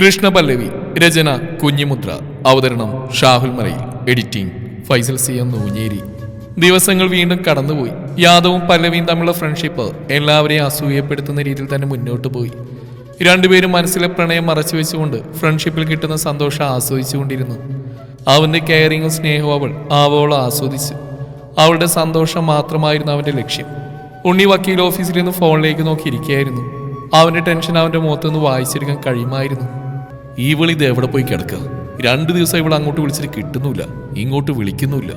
കൃഷ്ണപല്ലവി രചന കുഞ്ഞിമുദ്ര അവതരണം Shahul Malayil editing Faisal C M Noonjeri. ദിവസങ്ങൾ വീണ്ടും കടന്നുപോയി. യാദവും പല്ലവിയും തമ്മിലുള്ള ഫ്രണ്ട്ഷിപ്പ് എല്ലാവരെയും അസൂയപ്പെടുത്തുന്ന രീതിയിൽ തന്നെ മുന്നോട്ട് പോയി. രണ്ടുപേരും മനസ്സിലെ പ്രണയം മറച്ചു വെച്ചുകൊണ്ട് ഫ്രണ്ട്ഷിപ്പിൽ കിട്ടുന്ന സന്തോഷം ആസ്വദിച്ചുകൊണ്ടിരുന്നു. അവന്റെ കെയറിങ്ങും സ്നേഹവും അവൾ ആവോളം ആസ്വദിച്ചു. അവളുടെ സന്തോഷം മാത്രമായിരുന്നു അവന്റെ ലക്ഷ്യം. ഉണ്ണി വക്കീൽ ഓഫീസിൽ നിന്ന് ഫോണിലേക്ക് നോക്കിയിരിക്കുകയായിരുന്നു അവന്റെ ടെൻഷൻ അവന്റെ മുഖത്തുനിന്ന് വായിച്ചെടുക്കാൻ കഴിയുമായിരുന്നു. ഈ വിളി ഇത് എവിടെ പോയി കിടക്കുക രണ്ടു ദിവസം ഇവിടെ അങ്ങോട്ട് വിളിച്ചിട്ട് കിട്ടുന്നില്ല ഇങ്ങോട്ട് വിളിക്കുന്നില്ല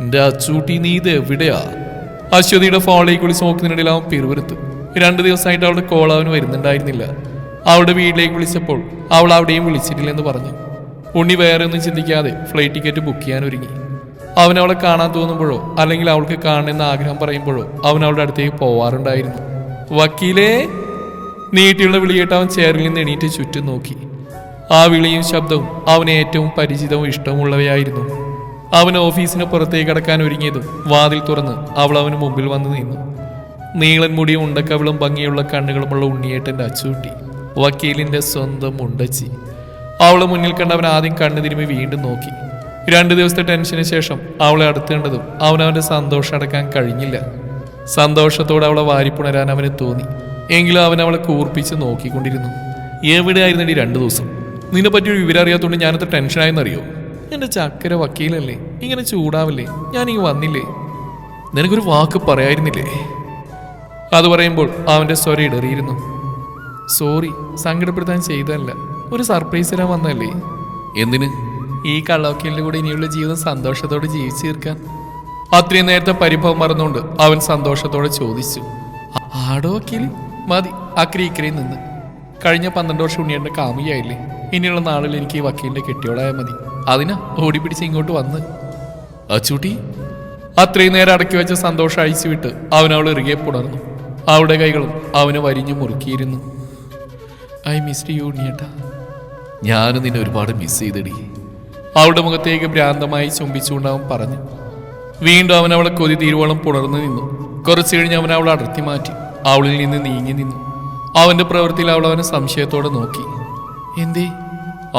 എന്റെ അച്ചൂട്ടി നീ ഇത് എവിടെയാ? അശ്വതിയുടെ ഫോണിലേക്ക് വിളിച്ച് നോക്കുന്നതിനിടയിൽ അവൻ പിറുവരുത്ത് രണ്ടു ദിവസമായിട്ട് അവളുടെ കോൾ അവന് വരുന്നുണ്ടായിരുന്നില്ല. അവളുടെ വീട്ടിലേക്ക് വിളിച്ചപ്പോൾ അവൾ അവിടെയും വിളിച്ചിട്ടില്ലെന്ന് പറഞ്ഞു. ഉണ്ണി വേറെ ഒന്നും ചിന്തിക്കാതെ ഫ്ലൈറ്റ് ടിക്കറ്റ് ബുക്ക് ചെയ്യാൻ ഒരുങ്ങി. അവൻ അവളെ കാണാൻ തോന്നുമ്പോഴോ അല്ലെങ്കിൽ അവൾക്ക് കാണണമെന്ന് ആഗ്രഹം പറയുമ്പോഴോ അവൻ അവളുടെ അടുത്തേക്ക് പോവാറുണ്ടായിരുന്നു. വക്കീലേ നീട്ടിയുള്ള വിളിയേട്ട് അവൻ ചേറിൽ നിന്ന് എണീറ്റ് ചുറ്റും നോക്കി. ആ വിളിയും ശബ്ദവും അവന് ഏറ്റവും പരിചിതവും ഇഷ്ടമുള്ളവയായിരുന്നു. അവൻ ഓഫീസിന് പുറത്തേക്ക് കടക്കാൻ ഒരുങ്ങിയതും വാതിൽ തുറന്ന് അവൾ അവന് മുമ്പിൽ വന്ന് നിന്നു. നീളൻ മുടിയും ഉണ്ടക്കവിളും ഭംഗിയുള്ള കണ്ണുകളുമുള്ള ഉണ്ണിയേട്ടന്റെ അച്ചുകുട്ടി വക്കീലിന്റെ സ്വന്തം ഉണ്ടച്ചി അവളെ മുന്നിൽ കണ്ടവൻ ആദ്യം കണ്ണു തിരുമ്പി വീണ്ടും നോക്കി. രണ്ടു ദിവസത്തെ ടെൻഷന് ശേഷം അവളെ അടുത്തേണ്ടതും അവനവന്റെ സന്തോഷം അടക്കാൻ കഴിഞ്ഞില്ല. സന്തോഷത്തോടെ അവളെ വാരിപ്പുണരാൻ അവന് തോന്നി. എങ്കിലും അവൻ അവളെ കൂർപ്പിച്ച് നോക്കിക്കൊണ്ടിരുന്നു. എവിടെയായിരുന്നു ഈ രണ്ടു ദിവസം? നിന്നെ ഒരു വിവരം അറിയാത്തോണ്ട് ഞാനത്ര ടെൻഷനായെന്നറിയോ? എന്റെ ചക്കര വക്കീലല്ലേ ഇങ്ങനെ ചൂടാവില്ലേ ഞാൻ ഞാനിങ്ങ് വന്നില്ലേ? നിനക്കൊരു വാക്ക് പറയായിരുന്നില്ലേ? അത് പറയുമ്പോൾ അവന്റെ സ്വര ഇടറിയിരുന്നു. സോറി സങ്കടപ്പെടുത്താൻ ചെയ്തതല്ല ഒരു സർപ്രൈസ് തരാൻ വന്നല്ലേ എന്തിന്? ഈ കള്ളവക്കീലിന്റെ കൂടെ ഇനിയുള്ള ജീവിതം സന്തോഷത്തോടെ ജീവിച്ചു തീർക്കാൻ. അത്രയും നേരത്തെ പരിഭവം മറന്നുകൊണ്ട് അവൻ സന്തോഷത്തോടെ ചോദിച്ചു. "ആ- ആടോ വക്കീൽ മതി അക്രി ഇക്കരയിൽ നിന്ന്. കഴിഞ്ഞ പന്ത്രണ്ട് വർഷം ഉണ്ണിയേണ്ട കാമുകയായില്ലേ? ഇനിയുള്ള നാളിൽ എനിക്ക് ഈ വക്കീലിന്റെ കെട്ടിയോടായാൽ മതി. അതിനാ ഓടി പിടിച്ച് ഇങ്ങോട്ട് വന്ന്. അച്ചൂട്ടി അത്രയും നേരം അടക്കി വെച്ച സന്തോഷം അഴിച്ചു വിട്ട് അവൻ അവൾ ഇറുകെ പുണർന്നു. അവളുടെ കൈകളും അവന് വരിഞ്ഞു മുറുക്കിയിരുന്നു. ഐ മിസ് യു ഉണ്ണിയേട്ടാ. ഞാനും നിന്നെ ഒരുപാട് മിസ് ചെയ്തടി. അവളുടെ മുഖത്തേക്ക് ഭ്രാന്തമായി ചുംബിച്ചുകൊണ്ട് അവൻ പറഞ്ഞു. വീണ്ടും അവൻ അവളെ കൊതി തീരുവോളം പുണർന്നു നിന്നു. കുറച്ചു കഴിഞ്ഞ് അവൻ അവളെ അടർത്തി മാറ്റി. അവളിൽ നിന്ന് നീങ്ങി നിന്നു. അവന്റെ പ്രവൃത്തിയിൽ അവൾ അവനെ സംശയത്തോടെ നോക്കി. എന്തേ?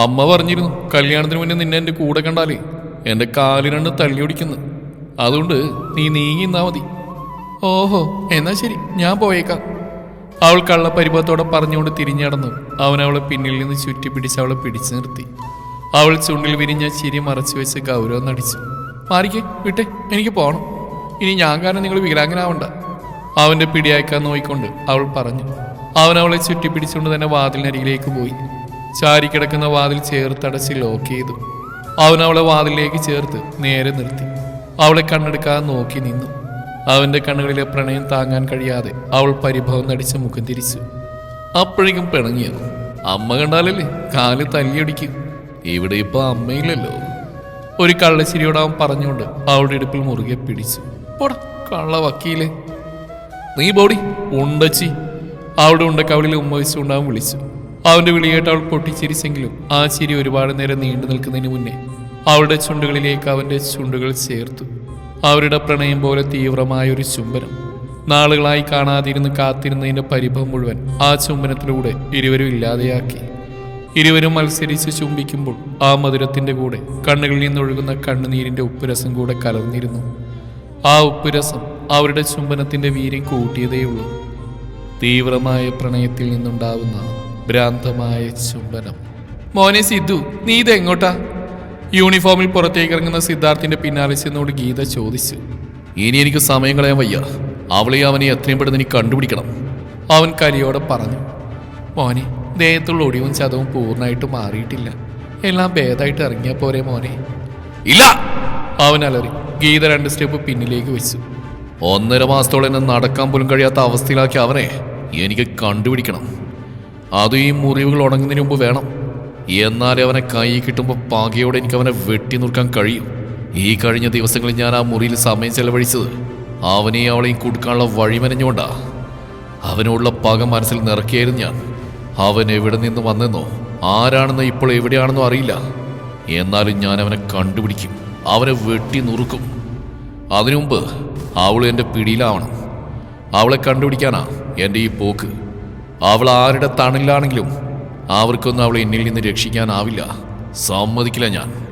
അമ്മ പറഞ്ഞിരുന്നു കല്യാണത്തിന് മുന്നേ നിന്നെ എന്റെ കൂടെ കണ്ടാലേ. എന്റെ കാൽ രണ്ട് തള്ളി ഓടിക്കുന്നു. അതുകൊണ്ട് നീ നീങ്ങി നിന്നാ മതി. ഓഹോ എന്നാ ശരി ഞാൻ പോയേക്കാം. അവൾ കള്ളപരിഭവത്തോടെ പറഞ്ഞുകൊണ്ട് തിരിഞ്ഞടന്നു അവൻ അവളെ പിന്നിൽ നിന്ന് ചുറ്റി പിടിച്ച് അവളെ പിടിച്ചു നിർത്തി. അവൾ ചുണ്ടിൽ വിരിഞ്ഞ ചിരി മറച്ചു വെച്ച് ഗൗരവം നടിച്ചു. മാറിക്കേ വിട്ടെ എനിക്ക് പോകണം ഇനി ഞാൻ കാരണം നിങ്ങൾ വികലാംഗനാവണ്ട. അവന്റെ പിടിയാക്കാൻ നോയിക്കൊണ്ട് അവൾ പറഞ്ഞു. അവൻ അവളെ ചുറ്റി പിടിച്ചുകൊണ്ട് തന്നെ വാതിലിനരികിലേക്ക് പോയി. ചാരിക്കിടക്കുന്ന വാതിൽ ചേർത്തടച്ച് ലോക്ക് ചെയ്തു. അവൻ അവളെ വാതിലേക്ക് ചേർത്ത് നേരെ നിർത്തി. അവളെ കണ്ണെടുക്കാതെ നോക്കി നിന്നു. അവന്റെ കണ്ണുകളിലെ പ്രണയം താങ്ങാൻ കഴിയാതെ അവൾ പരിഭവം നടിച്ച മുഖം തിരിച്ചു. അപ്പോഴേക്കും പിണങ്ങിയത് അമ്മ കണ്ടാലല്ലേ കാൽ തല്ലിയടിക്കും. ഇവിടെ ഇപ്പൊ അമ്മയില്ലല്ലോ. ഒരു കള്ളശ്ശിരിയോട് അവൻ പറഞ്ഞുകൊണ്ട് അവളുടെ ഇടുപ്പിൽ മുറുകെ പിടിച്ചു. പോടാ കള്ള വക്കീലേ. നീ ബോഡി ഉണ്ടച്ചി. അവളുടെ ഉണ്ടക്കവളിൽ ഉമ്മ വെച്ചുകൊണ്ട് അവൻ വിളിച്ചു. അവന്റെ വിളിയേട്ട് അവൾ പൊട്ടിച്ചിരിച്ചെങ്കിലും ആ ചിരി ഒരുപാട് നേരം നീണ്ടു നിൽക്കുന്നതിന് മുന്നേ അവളുടെ ചുണ്ടുകളിലേക്ക് അവന്റെ ചുണ്ടുകൾ ചേർത്തു. അവരുടെ പ്രണയം പോലെ തീവ്രമായ ഒരു ചുംബനം. നാളുകളായി കാണാതിരുന്ന് കാത്തിരുന്നതിന്റെ പരിഭവം മുഴുവൻ ആ ചുംബനത്തിലൂടെ ഇരുവരും ഇല്ലാതെയാക്കി. ഇരുവരും മത്സരിച്ച് ചുംബിക്കുമ്പോൾ ആ മധുരത്തിന്റെ കൂടെ കണ്ണുകളിൽ നിന്നൊഴുകുന്ന കണ്ണുനീരിന്റെ ഉപ്പുരസം കൂടെ കലർന്നിരുന്നു. ആ ഉപ്പുരസം അവരുടെ ചുംബനത്തിന്റെ വീര്യം കൂട്ടിയതേയുള്ളൂ. തീവ്രമായ പ്രണയത്തിൽ നിന്നുണ്ടാവുന്ന ഭ്രാന്തമായ ചുംബനം. മോനെ സിദ്ധു നീ ഇത് എങ്ങോട്ടാ യൂണിഫോമിൽ പുറത്തേക്ക് ഇറങ്ങുന്ന സിദ്ധാർത്ഥിന്റെ പിന്നാലെ ചെന്നോട് ഗീത ചോദിച്ചു. ഇനി എനിക്ക് സമയം കളയാൻ വയ്യ. അവളെ അവനെ എത്രയും പെട്ടെന്ന് എനിക്ക് കണ്ടുപിടിക്കണം. അവൻ കലിയോടെ പറഞ്ഞു. മോനെ ദേഹത്തുള്ള ഒടിവും ചതവും പൂർണമായിട്ട് മാറിയിട്ടില്ല. എല്ലാം ഭേദമായിട്ട് ഇറങ്ങിയ പോരെ മോനെ. ഇല്ല! അവൻ അലറി. ഗീത രണ്ട് സ്റ്റെപ്പ് പിന്നിലേക്ക് വെച്ചു. ഒന്നര മാസത്തോളം എന്നെ നടക്കാൻ പോലും കഴിയാത്ത അവസ്ഥയിലാക്കി അവനെ എനിക്ക് കണ്ടുപിടിക്കണം. അത് ഈ മുറിവുകൾ ഉണങ്ങുന്നതിന് മുമ്പ് വേണം. എന്നാലേ അവനെ കൈ കിട്ടുമ്പോൾ പാകയോടെ എനിക്ക് അവനെ വെട്ടി നിർക്കാൻ കഴിയും. ഈ കഴിഞ്ഞ ദിവസങ്ങളിൽ ഞാൻ ആ മുറിയിൽ സമയം ചെലവഴിച്ചത് അവനെയും അവളെയും കൊടുക്കാനുള്ള വഴിമനഞ്ഞുകൊണ്ടാ അവനോടുള്ള പക മനസ്സിൽ നിറക്കിയായിരുന്നു ഞാൻ. അവൻ എവിടെ നിന്ന് വന്നെന്നോ ആരാണെന്നോ ഇപ്പോൾ എവിടെയാണെന്നോ അറിയില്ല. എന്നാലും ഞാൻ അവനെ കണ്ടുപിടിക്കും. അവനെ വെട്ടി നുറുക്കും. അതിനുമുമ്പ് അവൾ എന്റെ പിടിയിലാവണം. അവളെ കണ്ടുപിടിക്കാനാ എന്റെ ഈ പോക്ക്. അവൾ ആരുടെ തണലിലാണെങ്കിലും അവർക്കൊന്നും അവളെ എന്നിൽ നിന്ന് രക്ഷിക്കാനാവില്ല. സമ്മതിക്കില്ല ഞാൻ.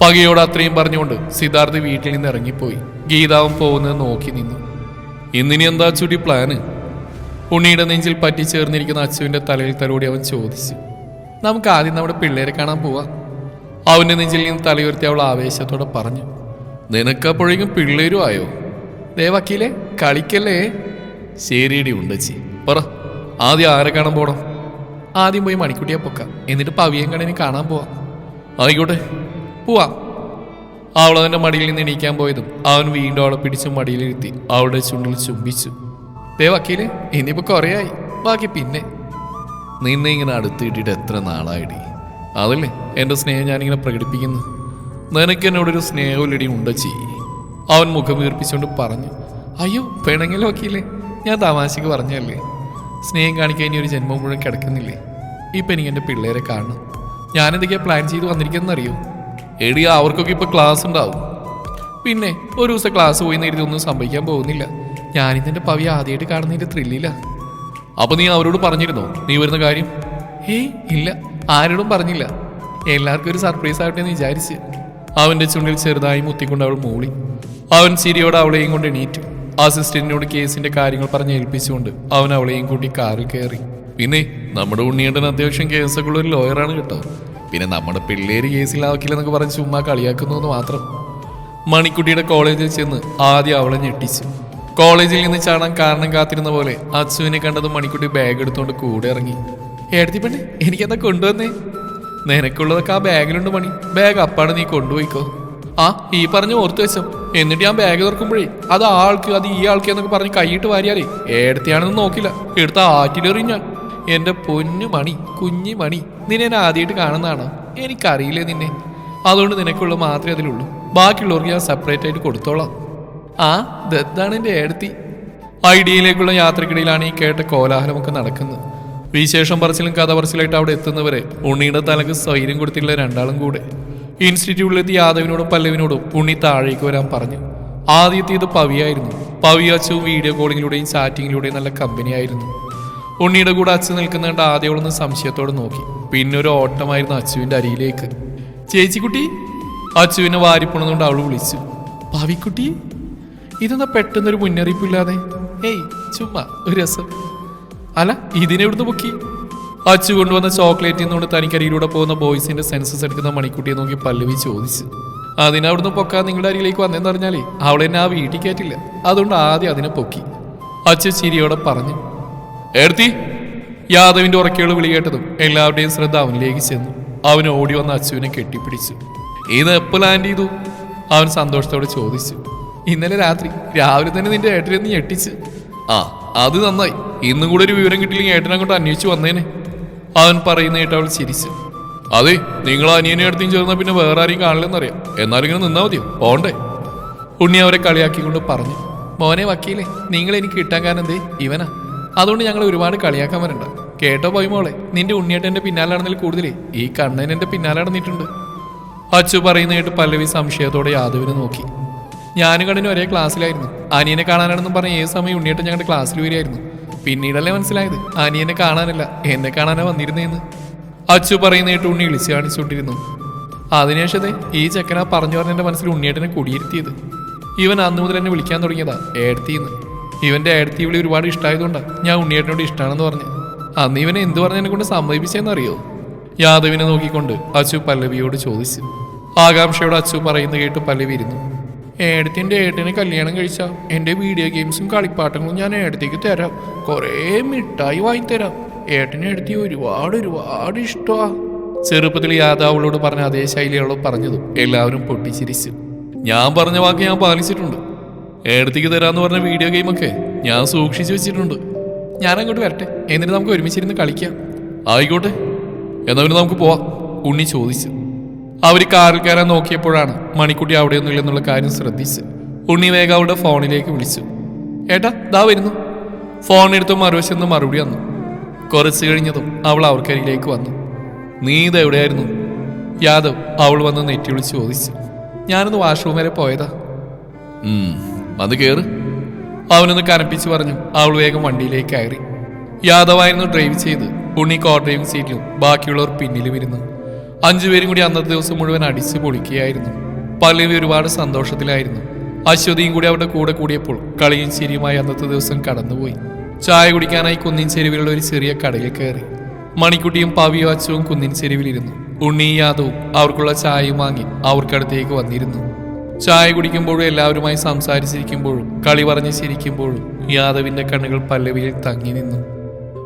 പകയോട് അത്രയും പറഞ്ഞുകൊണ്ട് സിദ്ധാർത്ഥ് വീട്ടിൽ നിന്ന് ഇറങ്ങിപ്പോയി. ഗീതാവും പോകുന്നത് നോക്കി നിന്നു. ഇന്നിനി എന്താ ചുടി പ്ലാന് ഉണ്ണിയുടെ നെഞ്ചിൽ പറ്റി ചേർന്നിരിക്കുന്ന അച്ചുവിന്റെ തലയിൽ തലോടി അവൻ ചോദിച്ചു. നമുക്ക് ആദ്യം നമ്മുടെ പിള്ളേരെ കാണാൻ പോവാം. അവന്റെ നെഞ്ചിൽ നിന്ന് തലയുയർത്തി അവൾ ആവേശത്തോടെ പറഞ്ഞു. നിനക്കപ്പോഴേക്കും പിള്ളേരും ആയോ ദേ വക്കീലെ കളിക്കല്ലേ? ശരിയടി ഉണ്ടച്ചി പറ. ആദ്യം ആരെ കാണാൻ പോണം? ആദ്യം പോയി മണിക്കുട്ടിയെ പൊക്കാം. എന്നിട്ട് പവിയം കടനെ കാണാൻ പോവാം. ആയിക്കോട്ടെ പോവാം. അവൾ അവന്റെ മടിയിൽ നിന്ന് എണീക്കാൻ പോയതും അവൻ വീണ്ടും അവളെ പിടിച്ച് മടിയിലിരുത്തി അവളുടെ ചുണ്ടിൽ ചുംബിച്ചു. ദേ വക്കീൽ ഇനിയിപ്പോ കുറേയായി. ബാക്കി പിന്നെ. നിന്നെ ഇങ്ങനെ അടുത്തിട്ടിട്ട് എത്ര നാളായിടി? അതല്ലേ എന്റെ സ്നേഹം ഞാനിങ്ങനെ പ്രകടിപ്പിക്കുന്നു. നിനക്ക് എന്നോടൊരു സ്നേഹമില്ലടി ചെയ് അവൻ മുഖം വീർപ്പിച്ചുകൊണ്ട് പറഞ്ഞു അയ്യോ പിണങ്ങല്ലോ വക്കീലേ ഞാൻ തമാശക്ക് പറഞ്ഞല്ലേ സ്നേഹം കാണിക്കാൻ ഇനി ഒരു ജന്മം മുഴുവൻ കിടക്കുന്നില്ലേ? ഇപ്പം എനിക്ക് എന്റെ പിള്ളേരെ കാണണം. ഞാനെന്തൊക്കെയാ പ്ലാൻ ചെയ്ത് വന്നിരിക്കുന്നറിയോ എടി അവർക്കൊക്കെ ഇപ്പോൾ ക്ലാസ് ഉണ്ടാവും. പിന്നെ ഒരു ദിവസം ക്ലാസ് പോയി നേരിട്ട് ഒന്നും സംഭവിക്കാൻ പോകുന്നില്ല. ഞാനിതിന്റെ പവി ആദ്യമായിട്ട് കാണുന്നതിന്റെ ത്രില്ലില്ല അപ്പോൾ നീ അവരോട് പറഞ്ഞിരുന്നോ? നീ വരുന്ന കാര്യം? ഏയ് ഇല്ല. ആരോടും പറഞ്ഞില്ല. എല്ലാവർക്കും ഒരു സർപ്രൈസ് ആവട്ടെ എന്ന് വിചാരിച്ച്. അവന്റെ ചുണ്ടിൽ ചെറുതായി മുത്തിക്കൊണ്ട് അവൾ മൂളി. അവൻ ചിരിയോടെ അവളെയും കൊണ്ട് എണീറ്റു. അസിസ്റ്റന്റിനോട് കേസിന്റെ കാര്യങ്ങൾ പറഞ്ഞ് ഏൽപ്പിച്ചുകൊണ്ട് അവൻ അവളെയും കൂട്ടി കാറിൽ കയറി. പിന്നെ നമ്മുടെ ഉണ്ണിയേട്ടൻ അത്യാവശ്യം കേസൊക്കെ ഒരു ലോയറാണ് കേട്ടോ. പിന്നെ നമ്മുടെ പിള്ളേര് കേസിലാക്കില്ലെന്നൊക്കെ പറഞ്ഞ് ചുമ്മാ കളിയാക്കുന്നു എന്ന് മാത്രം. മണിക്കുട്ടിയുടെ കോളേജിൽ ചെന്ന് ആദ്യം അവളെ ഞെട്ടിച്ചു. കോളേജിൽ നിന്ന് ചാടാൻ കാരണം കാത്തിരുന്ന പോലെ അച്ചുവിനെ കണ്ടത് മണിക്കുട്ടി ബാഗ് എടുത്തുകൊണ്ട് കൂടെ ഇറങ്ങി. ഏടത്തി പെണ്ണെ എനിക്കെന്താ കൊണ്ടുവന്നേ? നിനക്കുള്ളതൊക്കെ ആ ബാഗിലുണ്ട് മണി. ബാഗ് അപ്പാണ് നീ കൊണ്ടുപോയിക്കോ. ആ ഈ പറഞ്ഞു ഓർത്തു വെച്ചോ. എന്നിട്ട് ഞാൻ ബാഗ് തുറക്കുമ്പോഴേ അത് ആൾക്ക് അത് ഈ ആൾക്ക് എന്നൊക്കെ പറഞ്ഞ് കൈയിട്ട് വാരിയാലേ ഏടത്തിയാണെന്ന് നോക്കില്ല. എടുത്ത ആറ്റിലെറിയും ഞാൻ. എന്റെ പൊന്നു മണി കുഞ്ഞി മണി നിന്നെ ആദ്യമായിട്ട് കാണുന്നതാണോ? എനിക്കറിയില്ലേ നിന്നെ. അതുകൊണ്ട് നിനക്കുള്ള മാത്രമേ അതിലുള്ളൂ. ബാക്കിയുള്ളവർക്ക് ഞാൻ സെപ്പറേറ്റ് ആയിട്ട് കൊടുത്തോളാം. ആ ദത്താണ് എന്റെ ഏടത്തി? ഐഡിയയിലേക്കുള്ള യാത്രക്കിടയിലാണ് ഈ കേട്ട കോലാഹലമൊക്കെ നടക്കുന്നത്. വിശേഷം പറച്ചിലും കഥ പറച്ചിലായിട്ട് അവിടെ എത്തുന്നവരെ ഉണ്ണിയുടെ തലക്ക് സ്വൈര്യം കൊടുത്തിട്ടുള്ള രണ്ടാളും കൂടെ. ഇൻസ്റ്റിറ്റ്യൂട്ടിലെത്തി യാദവിനോടും പല്ലവിനോടും ഉണ്ണി താഴേക്ക് വരാൻ പറഞ്ഞു. ആദ്യത്തേത് പവിയായിരുന്നു. പവി അച്ചു വീഡിയോ കോളിങ്ങിലൂടെയും ചാറ്റിങ്ങിലൂടെയും നല്ല കമ്പനിയായിരുന്നു ഉണ്ണിയുടെ കൂടെ അച്ചു നിൽക്കുന്നുണ്ട് ആദ്യമൊന്ന് സംശയത്തോടെ നോക്കി. പിന്നെ ഒരു ഓട്ടമായിരുന്നു അച്ചുവിന്റെ അരിയിലേക്ക്. ചേച്ചിക്കുട്ടി അച്ചുവിനെ വാരിപ്പുണന്നുകൊണ്ട് അവൾ വിളിച്ചു. പവിക്കുട്ടി ഇതെന്താ പെട്ടെന്നൊരു മുന്നറിയിപ്പില്ലാതെ? ഏയ് ചുമ്മാ ഒരു രസം. അല്ല ഇതിനെവിടുന്ന് പൊക്കി? അച്ചു കൊണ്ടുവന്ന ചോക്ലേറ്റിൽ നിന്നുകൊണ്ട് തനിക്കരിയിലൂടെ പോകുന്ന ബോയ്സിന്റെ സെൻസസ് എടുക്കുന്ന മണിക്കുട്ടിയെ നോക്കി പല്ലവി ചോദിച്ചു. അതിനവിടുന്ന് പൊക്കാൻ നിങ്ങളുടെ അരിയിലേക്ക് വന്നതെന്ന് പറഞ്ഞാലേ അവളെന്നെ ആ വീട്ടിൽ കയറ്റില്ല. അതുകൊണ്ട് ആദ്യം അതിനെ പൊക്കി. അച്ചു ചിരിയോടെ പറഞ്ഞു. എടുത്തി യാദവിന്റെ ഉറക്കയോട് വിളി കേട്ടതും എല്ലാവരുടെയും ശ്രദ്ധ അവനിലേക്ക് ചെന്നു. അവൻ ഓടി വന്ന അച്ചുവിനെ കെട്ടിപ്പിടിച്ചു. ഇത് എപ്പോൾ ലാൻഡ് ചെയ്തു? അവൻ സന്തോഷത്തോടെ ചോദിച്ചു. ഇന്നലെ രാത്രി. രാവിലെ തന്നെ നിന്റെ ഏട്ടനെ നീ ഞെട്ടിച്ച്. ആ അത് നന്നായി. ഇന്നും കൂടെ ഒരു വിവരം കിട്ടിയില്ലെങ്കിൽ ഏട്ടനെ കൊണ്ട് അന്വേഷിച്ചു വന്നേനെ. അവൻ പറയുന്ന കേട്ട് അവൾ ചിരിച്ചു. അതെ നിങ്ങൾ അനിയനെ അടുത്തും ചേർന്നാൽ പിന്നെ വേറെ ആരെയും കാണില്ലെന്നറിയാം. എന്നാലും ഇങ്ങനെ നിന്നാ മതിയോ? പോണ്ടേ. ഉണ്ണി അവരെ കളിയാക്കിക്കൊണ്ട് പറഞ്ഞു. മോനെ വക്കീലേ നിങ്ങൾ എനിക്ക് കിട്ടാൻ കാരണം എന്തേ ഇവനാ. അതുകൊണ്ട് ഞങ്ങൾ ഒരുപാട് കളിയാക്കാൻ വരണ്ട. കേട്ടോ പോയി മോളെ നിന്റെ ഉണ്ണിയേട്ടന്റെ പിന്നാലെ നടന്നതിൽ കൂടുതലേ. ഈ കണ്ണൻ എന്റെ പിന്നാലെ നടന്നിട്ടുണ്ട്. അച്ചു പറയുന്ന കേട്ട് പല്ലവി സംശയത്തോടെ യാദവിനെ നോക്കി. ഞാനും കണ്ണിനും ഒരേ ക്ലാസ്സിലായിരുന്നു. അനിയനെ കാണാനാണെന്നും പറഞ്ഞ് ഏത് സമയം ഉണ്ണിയേട്ടൻ ഞങ്ങളുടെ ക്ലാസ്സിൽ വരികയായിരുന്നു. പിന്നീടല്ലേ മനസ്സിലായത്? അനിയനെ കാണാനല്ല. എന്നെ കാണാനാ വന്നിരുന്നേന്ന്. അച്ചു പറയുന്ന കേട്ട് ഉണ്ണി വിളിച്ചു കാണിച്ചുകൊണ്ടിരുന്നു. അതിനുശേഷത്തെ ഈ ചെക്കനാ പറഞ്ഞു പറഞ്ഞ എന്റെ മനസ്സിൽ ഉണ്ണിയേട്ടനെ കുടിയിരുത്തിയത്. ഇവൻ അന്ന് മുതൽ എന്നെ വിളിക്കാൻ തുടങ്ങിയതാ ഏടത്തിന്ന്. ഇവന്റെ ഏടത്തി വിളി ഒരുപാട് ഇഷ്ടമായതുകൊണ്ടാണ് ഞാൻ ഉണ്ണിയേട്ടനോട് ഇഷ്ടമാണെന്ന് പറഞ്ഞു. അന്ന് ഇവനെ എന്ത് പറഞ്ഞതിനെ കൊണ്ട് സമ്മതിപ്പിച്ചെന്നറിയോ യാദവിനെ നോക്കിക്കൊണ്ട് അച്ചു പല്ലവിയോട് ചോദിച്ചു. ആകാംക്ഷയോട് അച്ചു പറയുന്നത് കേട്ട് പല്ലവി ഇരുന്നു. ഏടത്തിന്റെ ഏട്ടനെ കല്യാണം കഴിച്ചാൽ എന്റെ വീഡിയോ ഗെയിംസും കളിപ്പാട്ടങ്ങളും ഞാൻ ഏടത്തേക്ക് തരാം. കുറേ മിഠായി വാങ്ങിത്തരാം. ഏട്ടനെ എടുത്തി ഒരുപാട് ഒരുപാട് ഇഷ്ടമാ ചെറുപ്പത്തിൽ യാദവ് അവളോട് പറഞ്ഞ അതേ ശൈലി അവളോട് പറഞ്ഞതും എല്ലാവരും പൊട്ടിച്ചിരിച്ചു. ഞാൻ പറഞ്ഞ വാക്ക് ഞാൻ പാലിച്ചിട്ടുണ്ട്. ഏടത്തേക്ക് തരാമെന്ന് പറഞ്ഞ വീഡിയോ ഗെയിമൊക്കെ ഞാൻ സൂക്ഷിച്ചു വെച്ചിട്ടുണ്ട്. ഞാൻ അങ്ങോട്ട് വരട്ടെ. എന്നിട്ട് നമുക്ക് ഒരുമിച്ചിരുന്ന് കളിക്കാം. ആയിക്കോട്ടെ. എന്നാ പിന്നെ നമുക്ക് പോവാം. ഉണ്ണി ചോദിച്ചു. അവർ കാറിൽ കയറാൻ നോക്കിയപ്പോഴാണ് മണിക്കുട്ടി അവിടെയൊന്നും ഇല്ലെന്നുള്ള കാര്യം ശ്രദ്ധിച്ച് ഉണ്ണി വേഗ അവളുടെ ഫോണിലേക്ക് വിളിച്ചു. ഏട്ടാ ദാ വരുന്നു. ഫോൺ എടുത്ത് മറുവശത്ത് നിന്ന് മറുപടി വന്നു കുറച്ച് കഴിഞ്ഞതും അവൾ അവർക്കരികിലേക്ക് വന്നു. നീ ഇത് എവിടെയായിരുന്നു? യാദവ് അവൾ വന്ന് നെറ്റി വിളിച്ച് ചോദിച്ചു. ഞാനൊന്ന് വാഷ്റൂം വരെ പോയതാ. അത് കയറ് അവനൊന്ന് കനപ്പിച്ച് പറഞ്ഞു അവൾ വേഗം വണ്ടിയിലേക്ക് കയറി. യാദവായിരുന്നു ഡ്രൈവ് ചെയ്ത് ഉണ്ണി കോ ഡ്രൈവിംഗ് സീറ്റിലും ബാക്കിയുള്ളവർ പിന്നിലും ഇരുന്നു അഞ്ചുപേരും കൂടി അന്നത്തെ ദിവസം മുഴുവൻ അടിച്ച് പൊളിക്കുകയായിരുന്നു. പല്ലവി ഒരുപാട് സന്തോഷത്തിലായിരുന്നു. അശ്വതിയും കൂടി അവരുടെ കൂടെ കൂടിയപ്പോൾ കളിയും ചിരിയുമായി അന്നത്തെ ദിവസം കടന്നുപോയി. ചായ കുടിക്കാനായി കുന്നിൻ ചെരുവിലുള്ള ഒരു ചെറിയ കടയിൽ കയറി. മണിക്കുട്ടിയും പവിയോ അച്ഛവും കുന്നിൻ ചെരുവിലിരുന്നു. ഉണ്ണിയും യാദവും അവർക്കുള്ള ചായയും വാങ്ങി അവർക്കടുത്തേക്ക് വന്നിരുന്നു. ചായ കുടിക്കുമ്പോഴും എല്ലാവരുമായി സംസാരിച്ചിരിക്കുമ്പോഴും കളി പറഞ്ഞ് ചിരിക്കുമ്പോഴും യാദവിന്റെ കണ്ണുകൾ പല്ലവിയിൽ തങ്ങി നിന്നു.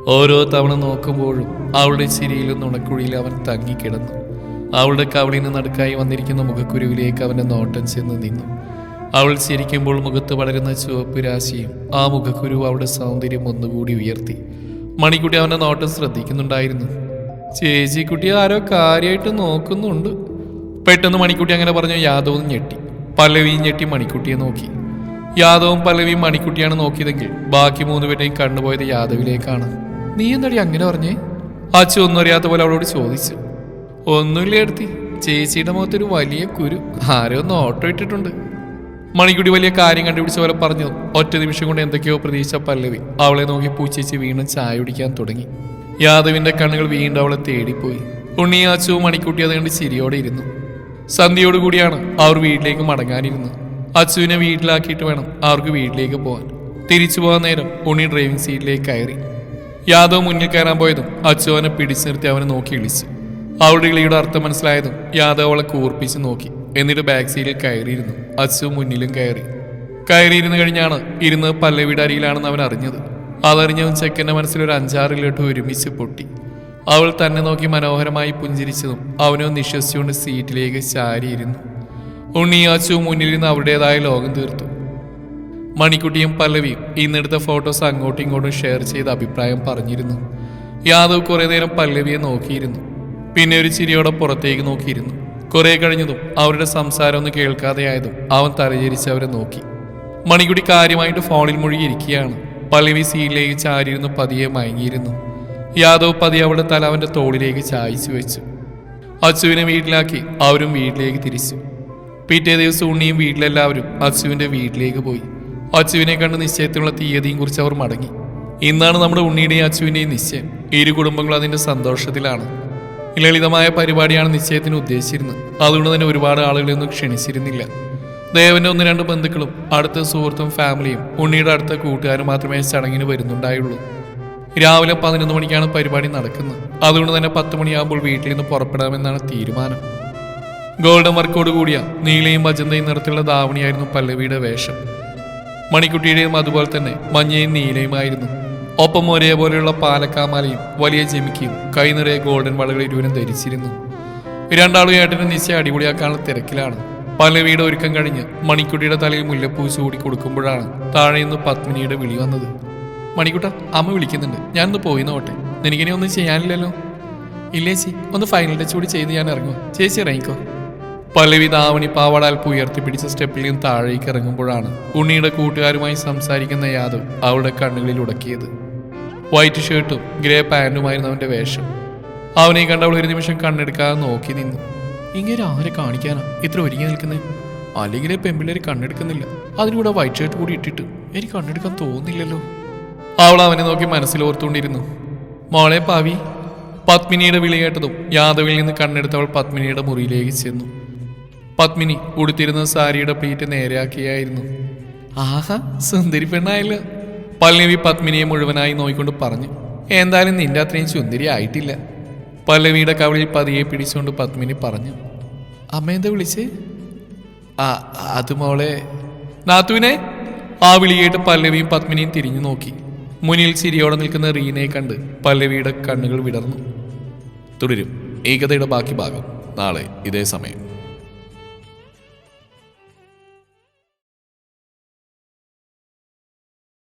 ഓരോ തവണ നോക്കുമ്പോഴും അവളുടെ ചിരിയിലും നുണക്കുഴിയിൽ അവൻ തങ്ങിക്കിടന്നു. അവളുടെ കവളിന് നടുക്കായി വന്നിരിക്കുന്ന മുഖക്കുരുവിലേക്ക് അവന്റെ നോട്ടം ചെന്ന് നിന്നു. അവൾ ചിരിക്കുമ്പോൾ മുഖത്ത് വളരുന്ന ചുവപ്പ് രാശിയും ആ മുഖക്കുരു അവളുടെ സൗന്ദര്യം ഒന്നുകൂടി ഉയർത്തി. മണിക്കുട്ടി അവന്റെ നോട്ടം ശ്രദ്ധിക്കുന്നുണ്ടായിരുന്നു. ചേച്ചിക്കുട്ടി ആരോ കാര്യമായിട്ട് നോക്കുന്നുണ്ട്. പെട്ടെന്ന് മണിക്കുട്ടി അങ്ങനെ പറഞ്ഞു യാദവും ഞെട്ടി. പല്ലവിയും ഞെട്ടി മണിക്കുട്ടിയെ നോക്കി. യാദവും പല്ലവിയും മണിക്കുട്ടിയാണ് നോക്കിയതെങ്കിൽ ബാക്കി മൂന്ന് മൂന്നുപേരുടെയും കണ്ണുപോയത് യാദവിലേക്കാണ്. നീ എന്താടി അങ്ങനെ പറഞ്ഞേ? അച്ഛൻ ഒന്നും അറിയാത്ത പോലെ അവളോട് ചോദിച്ചു. ഒന്നുമില്ല എടുത്തി. ചേച്ചിയുടെ മുഖത്തൊരു വലിയ കുരു. ആരോ ഒന്ന് ഓട്ടോ ഇട്ടിട്ടുണ്ട്. മണിക്കുടി വലിയ കാര്യം കണ്ടുപിടിച്ച പോലെ പറഞ്ഞു. ഒറ്റ നിമിഷം കൊണ്ട് എന്തൊക്കെയോ പ്രതീക്ഷ പല്ലവി. അവളെ നോക്കി പൂച്ചേച്ചി വീണ്ടും ചായ കുടിക്കാൻ തുടങ്ങി. യാദവിന്റെ കണ്ണുകൾ വീണ്ടും അവളെ തേടിപ്പോയി. ഉണ്ണിയാച്ചവും മണിക്കുട്ടി കണ്ട് ചിരിയോടെ ഇരുന്നു. സന്ധ്യയോടുകൂടിയാണ് അവർ വീട്ടിലേക്ക് മടങ്ങാനിരുന്നത്. അച്ചുവിനെ വീട്ടിലാക്കിയിട്ട് വേണം അവർക്ക് വീട്ടിലേക്ക് പോകാൻ തിരിച്ചു പോകാൻ നേരം ഉണ്ണി ഡ്രൈവിംഗ് സീറ്റിലേക്ക് കയറി. യാദവ് മുന്നിൽ കയറാൻ പോയതും അച്ചു അവനെ പിടിച്ചു നിർത്തി അവനെ നോക്കി വിളിച്ചു. അവളുടെ ഇളിയുടെ അർത്ഥം മനസ്സിലായതും യാദവ് അവളെ കൂർപ്പിച്ച് നോക്കി. എന്നിട്ട് ബാക്ക് സീറ്റിൽ കയറിയിരുന്നു. അച്ചു മുന്നിലും കയറി. കയറിയിരുന്ന് കഴിഞ്ഞാണ് ഇരുന്ന് പല്ലവിയുടെ അരിയിലാണെന്ന് അവൻ അറിഞ്ഞത്. അതറിഞ്ഞവൻ ചെക്കന്റെ മനസ്സിൽ ഒരു അഞ്ചാറിലോട്ട് ഒരുമിച്ച് പൊട്ടി. അവൾ തന്നെ നോക്കി മനോഹരമായി പുഞ്ചിരിച്ചതും അവനോ നിശ്വസിച്ചുകൊണ്ട് സീറ്റിലേക്ക് ചാരിയിരുന്നു. ഉണ്ണി ഉണ്ണിയാച്ചുവും മുന്നിലിരുന്ന് അവരുടേതായ ലോകം തീർത്തു. മണിക്കുട്ടിയും പല്ലവിയും ഇന്നെടുത്ത ഫോട്ടോസ് അങ്ങോട്ടും ഇങ്ങോട്ടും ഷെയർ ചെയ്ത് അഭിപ്രായം പറഞ്ഞിരുന്നു. യാദവ് കുറേ നേരം പല്ലവിയെ നോക്കിയിരുന്നു. പിന്നെ ഒരു ചിരിയോടെ പുറത്തേക്ക് നോക്കിയിരുന്നു. കുറെ കഴിഞ്ഞതും അവരുടെ സംസാരം ഒന്ന് കേൾക്കാതെയായതും അവൻ തലചരിച്ച് അവരെ നോക്കി. മണിക്കുടി കാര്യമായിട്ട് ഫോണിൽ മുഴുകിയിരിക്കുകയാണ്. പല്ലവി സീലിലേക്ക് ചാരിയിരുന്ന് പതിയെ മയങ്ങിയിരുന്നു. യാദവ് പതി അവളുടെ തല അവന്റെ തോളിലേക്ക് ചായച്ചു വെച്ചു. അച്ചുവിനെ വീട്ടിലാക്കി അവരും വീട്ടിലേക്ക് തിരിച്ചു. പിറ്റേ ദിവസം ഉണ്ണിയും വീട്ടിലെല്ലാവരും അച്ചുവിന്റെ വീട്ടിലേക്ക് പോയി. അച്ചുവിനെ കണ്ട് നിശ്ചയത്തിനുള്ള തീയതിയും കുറിച്ച് അവർ മടങ്ങി. ഇന്നാണ് നമ്മുടെ ഉണ്ണിയുടെയും അച്ചുവിന്റെയും നിശ്ചയം. ഇരു കുടുംബങ്ങളും അതിന്റെ സന്തോഷത്തിലാണ്. ലളിതമായ പരിപാടിയാണ് നിശ്ചയത്തിന് ഉദ്ദേശിച്ചിരുന്നത്. അതുകൊണ്ട് തന്നെ ഒരുപാട് ആളുകളെയൊന്നും ക്ഷണിച്ചിരുന്നില്ല. ദേവന്റെ ഒന്ന് രണ്ട് ബന്ധുക്കളും അടുത്ത സുഹൃത്തും ഫാമിലിയും ഉണ്ണിയുടെ അടുത്ത കൂട്ടുകാരും മാത്രമേ ചടങ്ങിന് വരുന്നുണ്ടായുള്ളൂ. രാവിലെ പതിനൊന്ന് മണിക്കാണ് പരിപാടി നടക്കുന്നത്. അതുകൊണ്ട് തന്നെ പത്ത് മണിയാകുമ്പോൾ വീട്ടിൽ നിന്ന് പുറപ്പെടാമെന്നാണ് തീരുമാനം. ഗോൾഡൻ വർക്കോട് കൂടിയ നീലയും മജന്തയും നിറത്തിലുള്ള ധാവണിയായിരുന്നു പല്ലവിയുടെ വേഷം. മണിക്കുട്ടിയുടെയും അതുപോലെ തന്നെ മഞ്ഞയും നീലയുമായിരുന്നു. ഒപ്പം ഒരേപോലെയുള്ള പാലക്കാമാലയും വലിയ ജിമിക്കിയും കൈ നിറയെ ഗോൾഡൻ വളകൾ ഇരുവരും ധരിച്ചിരുന്നു. രണ്ടാളും ഏട്ടനെ നിശ്ചയം അടിപൊളിയാക്കാനുള്ള തിരക്കിലാണ്. പല്ലവിയുടെ ഒരുക്കം കഴിഞ്ഞ് മണിക്കുട്ടിയുടെ തലയിൽ മുല്ലപ്പൂ ചൂടി കൊടുക്കുമ്പോഴാണ് താഴെ നിന്ന് പത്മിനിയുടെ വിളി വന്നത്. മണിക്കുട്ട അമ്മ വിളിക്കുന്നുണ്ട്. ഞാനൊന്ന് പോയി നോട്ടെ നിനക്കിനി ഒന്നും ചെയ്യാനില്ലല്ലോ? ഇല്ലേ ചേച്ചി ഒന്ന് ഫൈനൽ ടച്ച് കൂടി ചെയ്ത് ഞാൻ ഇറങ്ങും ചേച്ചി ഇറങ്ങിക്കോ. പല്ലവി ദാവണി പാവാടാൽ അല്പം ഉയർത്തിപ്പിടിച്ച സ്റ്റെപ്പിൽ നിന്ന് താഴേക്ക് ഇറങ്ങുമ്പോഴാണ് ഉണ്ണിയുടെ കൂട്ടുകാരുമായി സംസാരിക്കുന്ന യാദവ് അവളുടെ കണ്ണുകളിൽ ഉടക്കിയത്. വൈറ്റ് ഷർട്ടും ഗ്രേ പാന്റുമായിരുന്നു അവന്റെ വേഷം. അവനെ കണ്ടവൾ ഒരു നിമിഷം കണ്ണെടുക്കാതെ നോക്കി നിന്നു. ഇങ്ങനെ ആരെ കാണിക്കാനാ? ഇത്ര ഒരുങ്ങി നിൽക്കുന്നത് അല്ലെങ്കിൽ പെമ്പിള്ളേർ കണ്ണെടുക്കുന്നില്ല. അതിലൂടെ വൈറ്റ് ഷർട്ട് കൂടി ഇട്ടിട്ട് എനിക്ക് കണ്ണെടുക്കാൻ തോന്നുന്നില്ലല്ലോ. അവൾ അവനെ നോക്കി മനസ്സിൽ മനസ്സിലോർത്തുകൊണ്ടിരുന്നു മോളെ പാവി. പത്മിനിയുടെ വിളി കേട്ടതും യാദവിൽ നിന്ന് കണ്ണെടുത്തവൾ പത്മിനിയുടെ മുറിയിലേക്ക് ചെന്നു. പത്മിനി ഉടുത്തിരുന്ന സാരിയുടെ പ്ലീറ്റ് നേരെയാക്കിയായിരുന്നു. ആഹാ സുന്ദരി പെണ്ണായല്ലോ. പല്ലവി പത്മിനിയെ മുഴുവനായി നോയിക്കൊണ്ട് പറഞ്ഞു എന്തായാലും നിന്റെ അത്രയും സുന്ദരി ആയിട്ടില്ല. പല്ലവിയുടെ കവളിൽ പതിയെ പിടിച്ചുകൊണ്ട് പത്മിനി പറഞ്ഞു അമ്മ എന്താ വിളിച്ച്? ആ അത് മോളെ. നാത്തുവിനെ ആ വിളിയേട്ട് പല്ലവിയും പത്മിനിയും തിരിഞ്ഞു നോക്കി. മുന്നിൽ ചിരിയോടെ നിൽക്കുന്ന റീനയെ കണ്ട് പല്ലവിയുടെ കണ്ണുകൾ വിടർന്നു. തുടരും. ഏകതയുടെ ബാക്കി ഭാഗം. നാളെ ഇതേ സമയം.